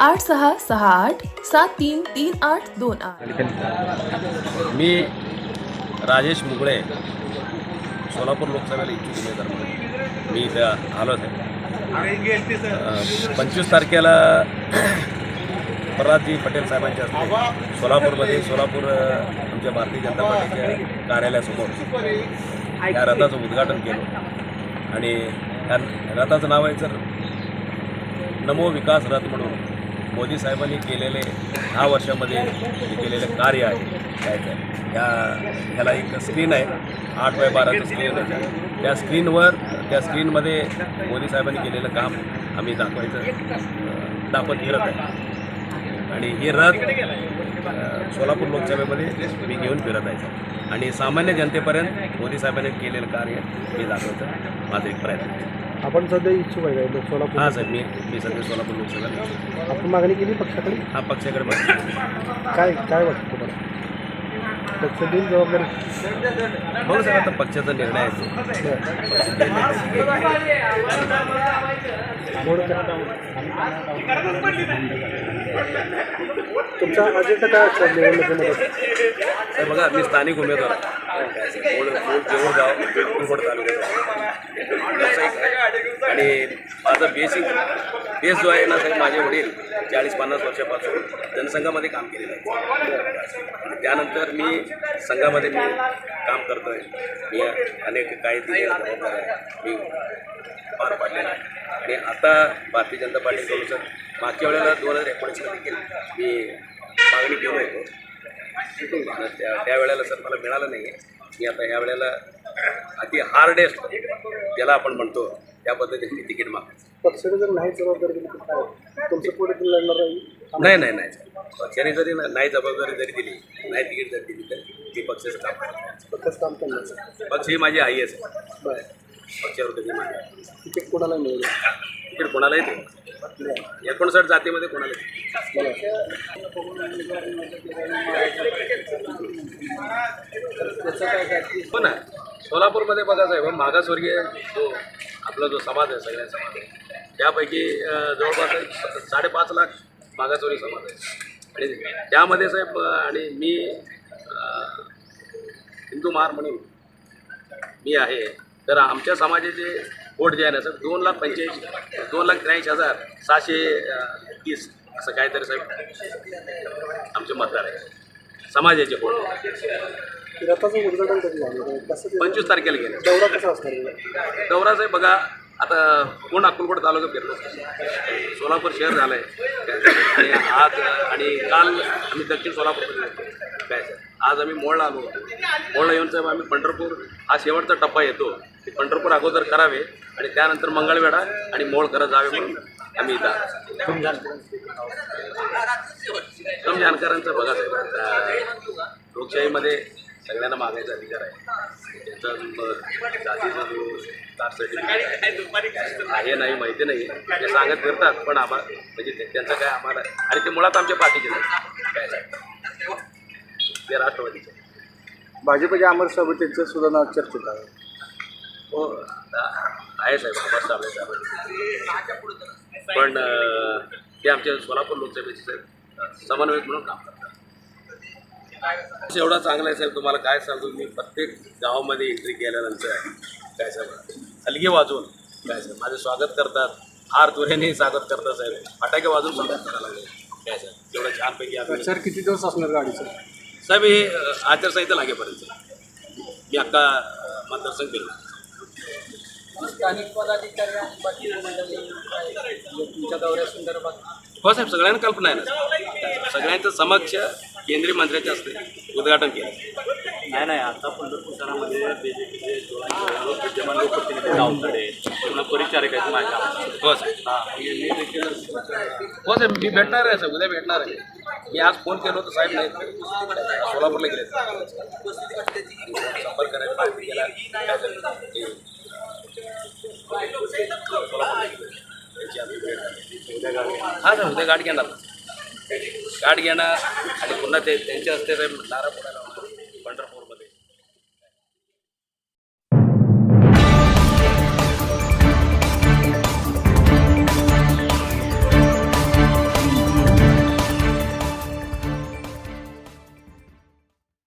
आठ सहा सहा आठ सात तीन तीन आठ दोन आठ. मी राजेश मुगळे सोलापूर लोकसभेला इच्छुक उमेदवार म्हणून. मी इथं आलो आहे. पंचवीस तारखेला प्रल्हादजी पटेल साहेबांच्या हस्ते सोलापूरमध्ये सोलापूर आमच्या भारतीय जनता पार्टीच्या कार्यालयासमोर या रथाचं उद्घाटन केलं. आणि त्या रथाचं नाव आहे सर नमो विकास रथ म्हणून. मोदी साहेबांनी केलेले दहा वर्षामध्ये जे केलेलं कार्य आहे त्याचं या ह्याला एक स्क्रीन आहे. आठ बाय बाराचं स्क्रीन आहे. त्या स्क्रीनवर त्या स्क्रीनमध्ये मोदी साहेबांनी केलेलं काम आम्ही दाखवायचं दाखवत गेलं आहे. आणि हे रथ सोलापूर लोकसभेमध्ये मी घेऊन फिरत आहे. आणि सामान्य जनतेपर्यंत मोदी साहेबांनी केलेलं कार्य मी दाखवायचं माझा एक प्रयत्न. आपण सध्या इच्छुक आहे का? सोलापूर हां साहेब मी मी सध्या सोलापूर लोकसभेला आपण मागणी केली पक्षाकडे? हा पक्षाकडे मागणी. काय काय वाटतं तुम्हाला? पक्ष देईल जबाबदारी? बघू सर आता पक्षाचा निर्णय आहे तुमचा अजेंडा काय असतो निवडणुकीमध्ये? साहेब बघा मी स्थानिक उमेदवार. आहे. मूळ मूळ जेऊरगाव तालुक्यात आणि माझा बेसिक बेस जो आहे ना साहेब माझे वडील चाळीस पन्नास वर्षापासून जनसंघामध्ये काम केलेलं आहे. त्यानंतर मी संघामध्ये मी काम करतो आहे मी अनेक काही मी पार पाडलेल्या आहे आणि आता भारतीय जनता पार्टीकडून मागच्या वेळेला दोन हजार मी मागणी केली होतो आणि त्या त्यावेळेला सर मला मिळालं नाही आहे मी आता ह्या वेळेला अति हार्डेस्ट ज्याला आपण म्हणतो त्या पद्धतीने मी तिकीट मागतो. पक्षाने जर नाही जबाबदारी दिली तर काय? तुमचं पुढे लढणार नाही नाही नाही नाही. पक्षाने जरी नाही जबाबदारी जरी दिली नाही तिकीट जरी दिली तरी मी पक्षाचं काम करतो. पक्षच काम करणार पक्ष ही माझी आई आहे पक्षावर कधी माझी. तिकीट कोणाला मिळेल? तिकीट कोणालाही दे एकोणसाठ जातीमध्ये कोणाला दे. हो ना सोलापूरमध्ये बघा साहेब मागासवर्गीय जो आपला जो समाज आहे सगळ्या समाज आहे त्यापैकी जवळपास साडेपाच लाख मागासवर्गीय समाज आहे आणि त्यामध्ये साहेब आणि मी हिंदू महार म्हणून मी आहे तर आमच्या समाजाचे वोट जे आहे ना सर. दोन लाख पंच्याऐंशी दोन लाख त्र्याऐंशी हजार सहाशे तीस असं काहीतरी साहेब आमचे मतदार आहे समाजाचे वोट. रथाचं उद्घाटन कधी झालं? कसं ते- पंचवीस तारखेला गेले. दौरा कसा असणार आहे? दौरा साहेब बघा आता कोण अक्कलकोट तालुका फिरलो सोलापूर शहर झालं आहे आणि आज आणि काल आम्ही दक्षिण सोलापूर काय सर? आज आम्ही मोळला आलो मोळला येऊन साहेब आम्ही पंढरपूर हा शेवटचा टप्पा येतो. ते पंढरपूर अगोदर करावे आणि त्यानंतर मंगळवेढा आणि मोळ करत जावे म्हणून आम्ही इथं उत्तम बघा साहेब लोकशाहीमध्ये सगळ्यांना मागायचा अधिकार आहे. त्यांचा म- जातीचा जो सर्टिफिकेट आहे नाही माहिती नाही. ते सांगत फिरतात पण आम्हाला म्हणजे ते- त्यांचं काय आम्हाला आणि ते मुळात आमच्या पाठीचे नाही. काय ते राष्ट्रवादीचे. भाजपच्या अमर साहेब त्यांचं सुद्धा नाव चर्चेत आहे हो आता आहे साहेब आभार साहेब साहेब. पण ते आमच्या सोलापूर लोकसभेचे साहेब समन्वयक म्हणून काम करतात. एवढा चांगला आहे साहेब तुम्हाला काय सांगू? मी प्रत्येक गावामध्ये एंट्री केल्यानंतर काय साहेब? हलगी वाजवून. काय साहेब? माझं स्वागत करतात. हार तुऱ्याने स्वागत करतात साहेब. फटाके वाजवून स्वागत करायला लागले. काय साहेब? एवढं छानपैकी आम्ही सर किती दिवस असणार गाडीचं साहेब हे आचारसंहिता लागेपर्यंत. मी अक्का अ, मतदारसंघ फिरलो स्थानिक पदाधिकारी आणि बाकी तुमच्या दौऱ्यासंदर्भात हो साहेब सगळ्यांना कल्पना आहे ना. सगळ्यांचं समक्ष केंद्रीय मंत्र्याच्या हस्ते उद्घाटन केलं. नाही नाही आता पंढरपूर शहरामध्ये विद्यमान लोकप्रतिनिधी गावकडे पूर्ण परिचारक आहेत माझ्या. हो देखील हो साहेब मी भेटणार आहे साहेब उद्या भेटणार आहे. मी आज फोन केलो होतो साहेब नाही सोलापूरला गेले संपर्क. हा सर उद्या गाठ घेणार. गाठ घेणार. पुन्हा ते त्यांच्या हस्ते साहेब नारा फोडायला